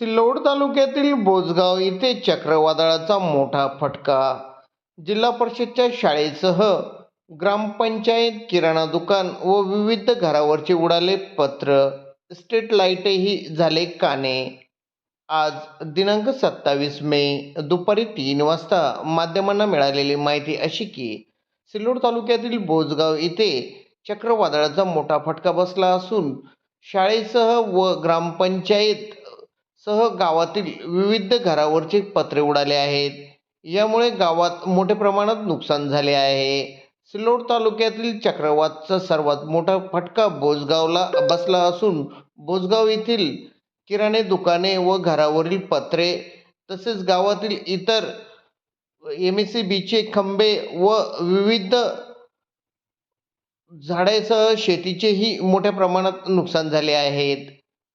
सिल्लोड तालुक्यातील बोजगाव येथे चक्रवादळाचा मोठा फटका. जिल्हा परिषदच्या शाळेसह ग्रामपंचायत किराणा दुकान व विविध घरावरचे उडाले पत्र स्ट्रीट लाईटही झाले काने. आज दिनांक सत्तावीस मे दुपारी तीन वाजता माध्यमांना मिळालेली माहिती अशी की सिल्लोड तालुक्यातील बोजगाव येथे चक्रवादळाचा मोठा फटका बसला असून शाळेसह व ग्रामपंचायत सह गावातील विविध घरावरचे पत्रे उडाले आहेत. यामुळे गावात मोठ्या प्रमाणात नुकसान झाले आहे. सिल्लोड तालुक्यातील चक्रवातचा सर्वात मोठा फटका बोजगावला बसला असून बोजगाव येथील किराणे दुकाने व घरावरील पत्रे तसेच गावातील इतर एम एस सी बीचे खंबे व विविध झाडेसह शेतीचेही मोठ्या प्रमाणात नुकसान झाले आहेत.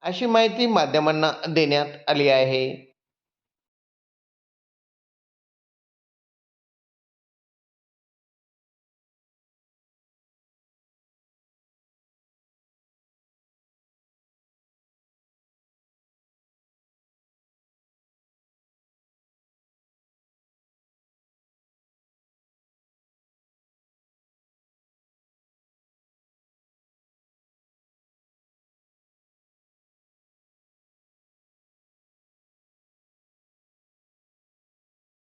अशी माहिती माध्यमांना देण्यात आली आहे.